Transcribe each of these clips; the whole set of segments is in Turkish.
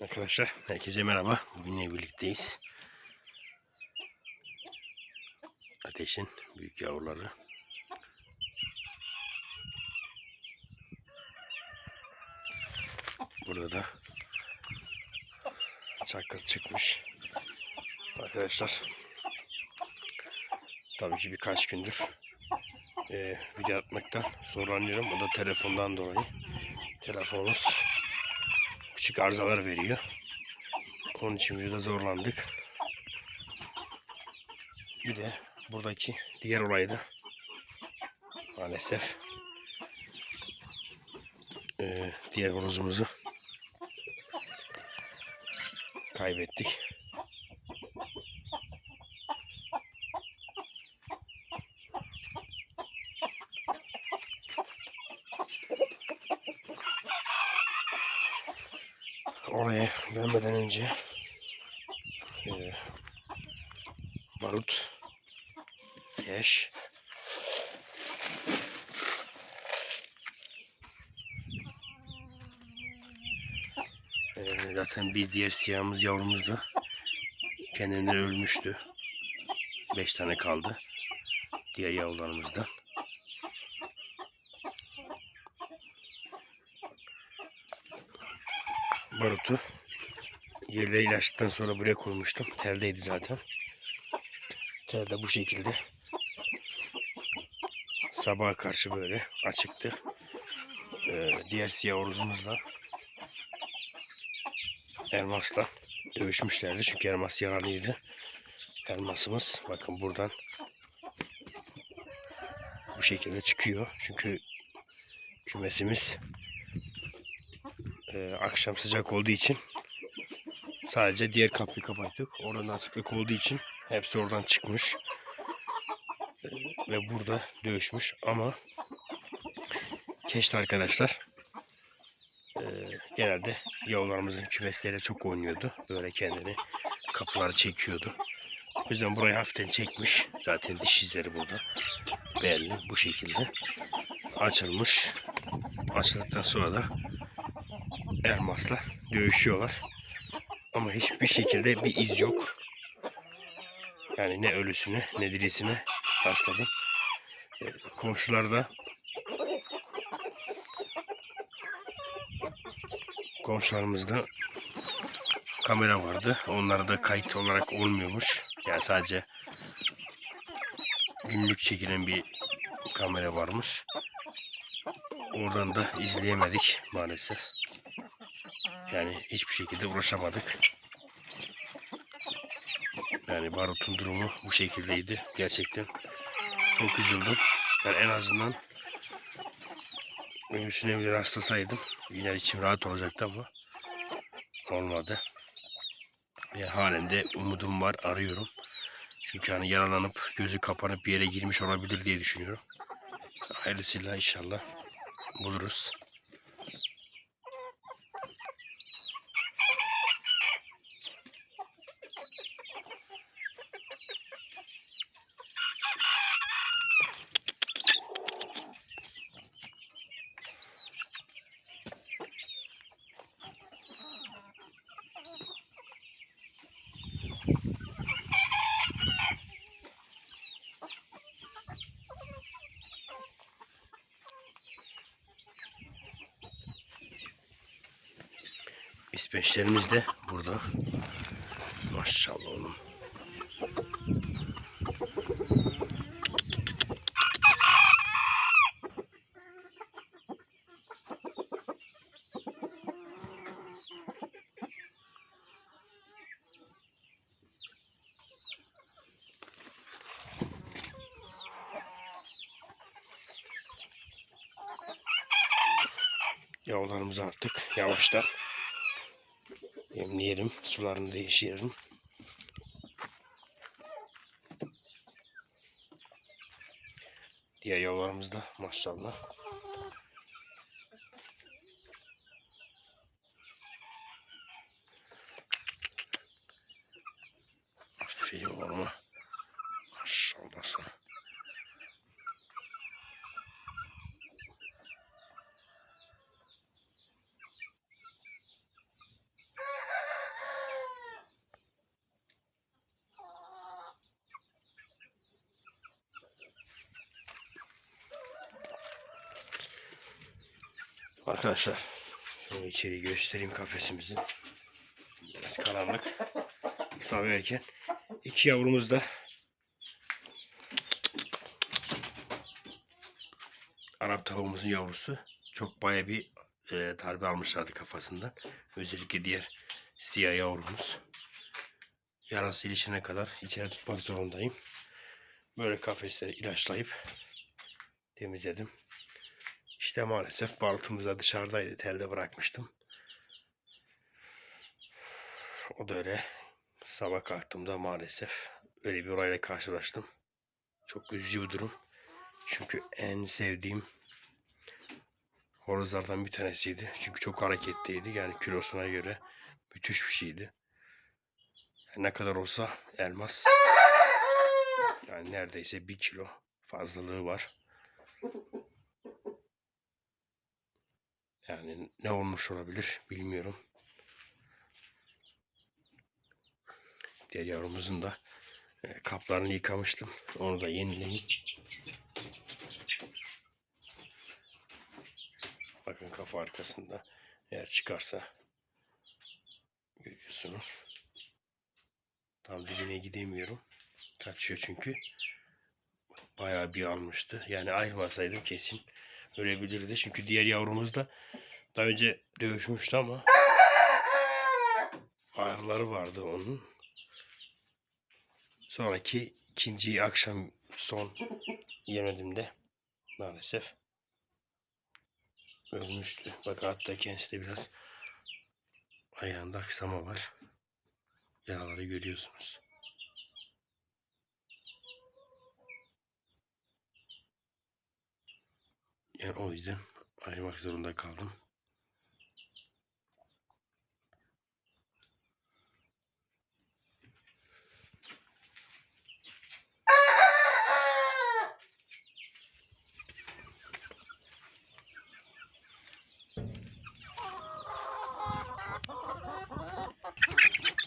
Arkadaşlar herkese merhaba. Bugünle birlikteyiz. Ateşin büyük yavruları. Burada da çakıl çıkmış. Arkadaşlar tabii ki birkaç gündür eee video atmaktan zorlanıyorum. O da telefondan dolayı. Telefonumuz küçük arızalar veriyor. Onun için videoda zorlandık. Bir de buradaki diğer olayı da maalesef eee, diğer horozumuzu kaybettik. Önce eee barut, keş, eee, zaten biz diğer siyahımız yavrumuz da kendinden ölmüştü. Beş tane kaldı. Diğer yavrularımızdan. Barutu yerleri ilaçtıktan sonra buraya koymuştum. Teldeydi zaten. Tel de bu şekilde. Sabaha karşı böyle açıktı. Ee, diğer siyah oruzumuzla elmasla dövüşmüşlerdi. Çünkü elmas yaralıydı. Elmasımız bakın buradan bu şekilde çıkıyor. Çünkü kümesimiz e, akşam sıcak olduğu için sadece diğer kapıyı kapattık. Oradan açıklık olduğu için hepsi oradan çıkmış. Ve burada dövüşmüş ama keşte arkadaşlar e, genelde yavrularımızın kümesleriyle çok oynuyordu. Böyle kendini kapıları çekiyordu. O yüzden burayı hafiften çekmiş. Zaten diş izleri burada. Belli bu şekilde. Açılmış. Açıldıktan sonra da elmasla dövüşüyorlar. Ama hiçbir şekilde bir iz yok. Yani ne ölüsüne ne dirisine rastladım. E, Komşularda komşularımızda kamera vardı. Onlarda da kayıt olarak olmuyormuş. Yani sadece günlük çekilen bir kamera varmış. Oradan da izleyemedik maalesef. Yani hiçbir şekilde uğraşamadık. Yani barutun durumu bu şekildeydi. Gerçekten çok üzüldüm. Ben en azından ölüsüne bile rastlasaydım yine içim rahat olacaktı ama olmadı. Ve halen de umudum var, arıyorum. Çünkü hani yaralanıp gözü kapanıp bir yere girmiş olabilir diye düşünüyorum. Hayırlısıyla inşallah buluruz. İspeçlerimiz de burada. Maşallah oğlum. Yavrularımızı artık yavaştan Yemleyelim, sularını değiştirelim. Diğer yavrularımız da maşallah. Arkadaşlar şöyle içeri göstereyim kafesimizin. Biraz karanlık. Sabah erken. İki yavrumuz da Arap tavuğumuzun yavrusu. Çok baya bir e, darbe almışlardı kafasından. Özellikle diğer siyah yavrumuz. Yarası ilişene kadar içeri tutmak zorundayım. Böyle kafesleri ilaçlayıp temizledim. İşte maalesef baltımız da dışarıdaydı. Telde bırakmıştım. O da öyle. Sabah kalktığımda maalesef öyle bir olayla karşılaştım. Çok üzücü bir durum. Çünkü en sevdiğim horozlardan bir tanesiydi. Çünkü çok hareketliydi. Yani kilosuna göre müthiş bir şeydi. Ne kadar olsa elmas. Yani neredeyse bir kilo fazlalığı var. Yani ne olmuş olabilir bilmiyorum. Diğer yavrumuzun da e, kaplarını yıkamıştım. Onu da yenileyim. Bakın kafa arkasında eğer çıkarsa görüyorsunuz. Tam dibine gidemiyorum. Kaçıyor çünkü. Bayağı bir almıştı. Yani ayrılmasaydım kesin ölebilirdi. Çünkü diğer yavrumuz da daha önce dövüşmüştü ama ağrıları vardı onun. Sonraki ikinci akşam son yemedim de maalesef ölmüştü. Bak hatta kendisi de biraz ayağında aksama var. Yaraları görüyorsunuz. Yani o yüzden ayırmak zorunda kaldım.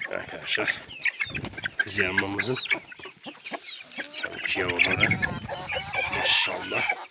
Arkadaşlar kız yanmamızın tabii yavrulara maşallah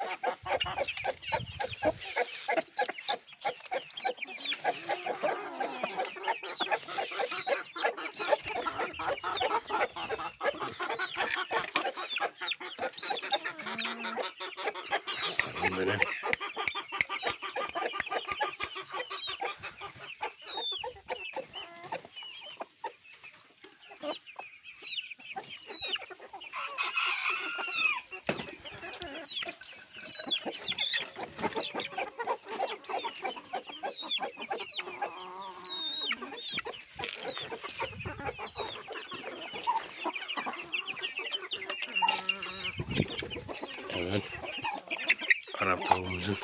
Arap tavuğumuzun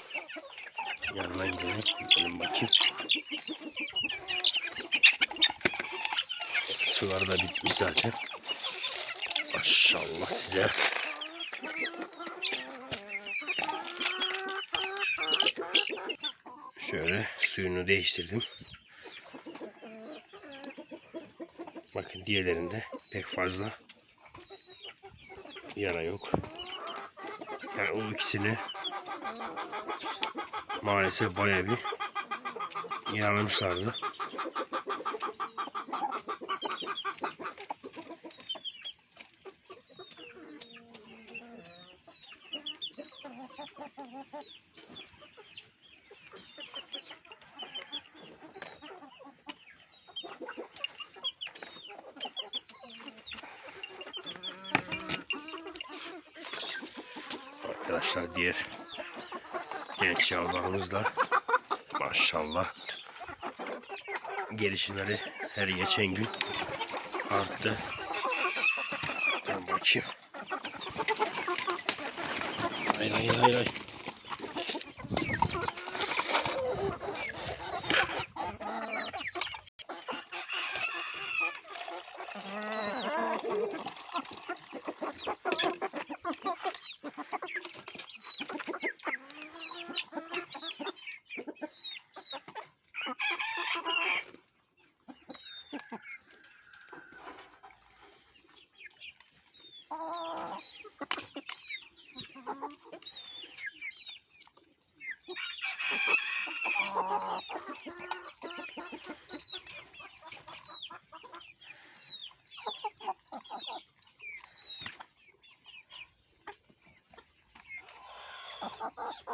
yanına gidelim. Gidelim bakayım. Suları da bitmiş zaten. Maşallah size. Şöyle suyunu değiştirdim. Bakın diğerlerinde pek fazla yara yok. Yani o ikisini maalesef bayağı bir yaralamışlardı. Arkadaşlar diğer genç yavrularımız da maşallah gelişimleri her geçen gün arttı. Dur bakayım. Hayır hayır hayır hayır.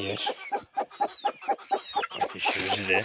Diğer ateşimizi de